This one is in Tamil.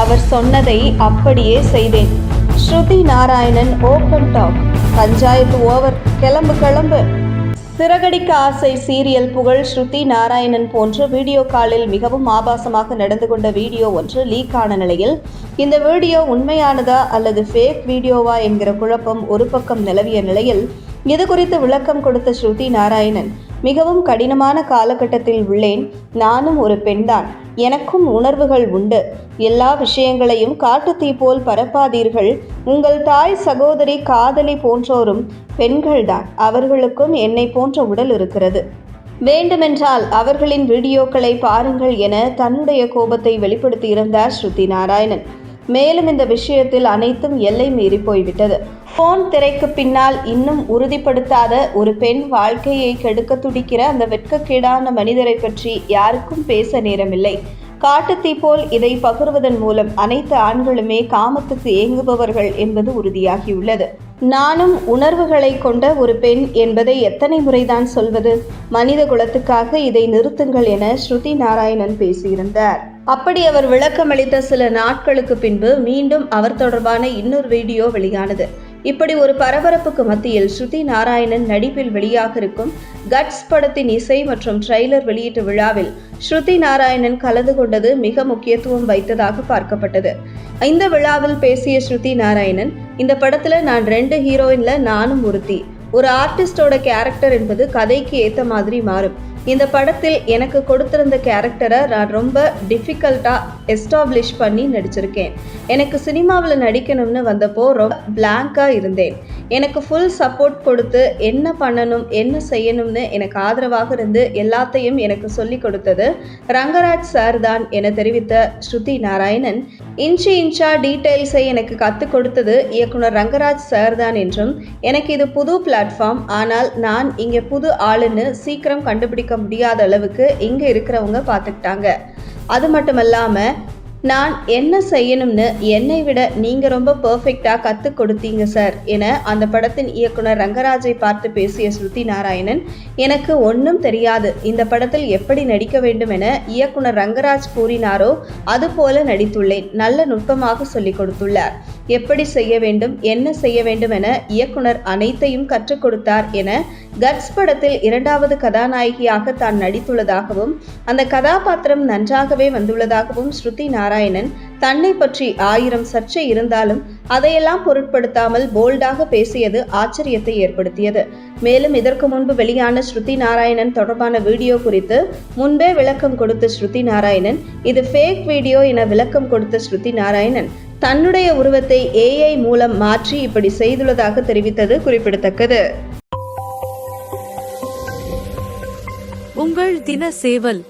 அவர் சொன்னதை அப்படியே செய்தேன். Shruti Narayanan open talk. Panchayat over. கிளம்பு கிளம்பு. சிறகடிக்க ஆசை சீரியல் புகழ் ஸ்ருதி நாராயணன் போன்ற வீடியோ காலில் மிகவும் ஆபாசமாக நடந்து கொண்ட வீடியோ ஒன்று லீக் ஆன நிலையில் இந்த வீடியோ உண்மையானதா அல்லது ஃபேக் வீடியோவா என்கிற குழப்பம் ஒரு பக்கம் நிலவிய நிலையில் இது குறித்து விளக்கம் கொடுத்த ஸ்ருதி நாராயணன் மிகவும் கடினமான காலகட்டத்தில் உள்ளேன். நானும் ஒரு பெண்தான். எனக்கும் உணர்வுகள் உண்டு. எல்லா விஷயங்களையும் காட்டுத்தீ போல் பரப்பாதீர்கள். உங்கள் தாய் சகோதரி காதலி போன்றோரும் பெண்கள்தான். அவர்களுக்கும் என்னை போன்ற உடல் இருக்கிறது. வேண்டுமென்றால் அவர்களின் வீடியோக்களை பாருங்கள் என தன்னுடைய கோபத்தை வெளிப்படுத்தியிருந்தார் ஸ்ருதி நாராயணன். மேலும் இந்த விஷயத்தில் அனைத்தும் எல்லை மீறி போய்விட்டது. போன் திரைக்கு பின்னால் இன்னும் உறுதிப்படுத்தாத ஒரு பெண் வாழ்க்கையை கெடுக்க துடிக்கிற அந்த வெட்கக்கேடான மனிதரை பற்றி யாருக்கும் பேச நேரமில்லை. காட்டுத்தீ போல் இதை பகிர்வதன் மூலம் அனைத்து ஆண்களுமே காமத்துக்கு ஏங்குபவர்கள் என்பது உறுதியாகியுள்ளது. நானும் உணர்வுகளை கொண்ட ஒரு பெண் என்பதை எத்தனை முறைதான் சொல்வது? மனித குலத்துக்காக இதை நிறுத்துங்கள் என ஸ்ருதி நாராயணன் பேசியிருந்தார். அப்படி அவர் விளக்கமளித்த சில நாட்களுக்கு பின்பு மீண்டும் அவர் தொடர்பான இன்னொரு வீடியோ வெளியானது. இப்படி ஒரு பரபரப்புக்கு மத்தியில் ஸ்ருதி நாராயணன் நடிப்பில் வெளியாக இருக்கும் கட்ஸ் படத்தின் இசை மற்றும் ட்ரெய்லர் வெளியீட்டு விழாவில் ஸ்ருதி நாராயணன் கலந்து கொண்டது மிக முக்கியத்துவம் வைத்ததாக பார்க்கப்பட்டது. இந்த விழாவில் பேசிய ஸ்ருதி நாராயணன் இந்த படத்துல நான் ரெண்டு ஹீரோயின்ல நானும் ஒருத்தி. ஒரு ஆர்டிஸ்டோட கேரக்டர் என்பது கதைக்கு ஏத்த மாதிரி மாறும். இந்த படத்தில் எனக்கு கொடுத்திருந்த கேரக்டரை நான் ரொம்ப டிஃபிகல்ட்டாக எஸ்டாப்ளிஷ் பண்ணி நடிச்சிருக்கேன். எனக்கு சினிமாவில் நடிக்கணும்னு வந்தப்போ ரொம்ப பிளாங்காக இருந்தேன். எனக்கு ஃபுல் சப்போர்ட் கொடுத்து என்ன பண்ணணும் என்ன செய்யணும்னு எனக்கு ஆதரவாக இருந்து எல்லாத்தையும் எனக்கு சொல்லி கொடுத்தது ரங்கராஜ் சார் தான் என தெரிவித்த ஸ்ருதி நாராயணன். இன்ச்சு இன்ச்சா டீட்டெயில்ஸை எனக்கு கற்றுக் கொடுத்தது இயக்குனர் ரங்கராஜ் சார் தான் என்றும் எனக்கு இது புது பிளாட்ஃபார்ம் ஆனால் நான் இங்கே புது ஆளுன்னு சீக்கிரம் கண்டுபிடிக்க முடியாத அளவுக்கு இங்கே இருக்கிறவங்க பார்த்துக்கிட்டாங்க. அது மட்டும் இல்லாமல் நான் என்ன செய்யணும்னு என்னை விட நீங்கள் ரொம்ப பர்ஃபெக்டாக கற்றுக் கொடுத்தீங்க சார் என அந்த படத்தின் இயக்குனர் ரங்கராஜை பார்த்து பேசிய ஸ்ருதி நாராயணன் எனக்கு ஒன்றும் தெரியாது இந்த படத்தில் எப்படி நடிக்க வேண்டும் என இயக்குனர் ரங்கராஜ் கூறினாரோ அதுபோல நடித்துள்ளேன் நல்ல நுட்பமாக சொல்லிக் கொடுத்துள்ளார். எப்படி செய்ய வேண்டும் என்ன செய்ய வேண்டும் என இயக்குனர் அனைத்தையும் கற்றுக் கொடுத்தார் என கட்ஸ் படத்தில் இரண்டாவது கதாநாயகியாக தான் நடித்துள்ளதாகவும் அந்த கதாபாத்திரம் நன்றாகவே வந்துள்ளதாகவும் ஸ்ருதி நாராயணன் தன்னை பற்றி ஆயிரம் சர்ச்சை இருந்தாலும் அதையெல்லாம் பொருட்படுத்தாமல் போல்டாக பேசியது ஆச்சரியத்தை ஏற்படுத்தியது. மேலும் இதற்கு முன்பு வெளியான ஸ்ருதி நாராயணன் தொடர்பான வீடியோ குறித்து முன்பே விளக்கம் கொடுத்த ஸ்ருதி நாராயணன் இது ஃபேக் வீடியோ என விளக்கம் கொடுத்த ஸ்ருதி நாராயணன் தன்னுடைய உருவத்தை ஏஐ மூலம் மாற்றி இப்படி செய்துள்ளதாக தெரிவித்தது குறிப்பிடத்தக்கது. உங்கள் தின சேவல்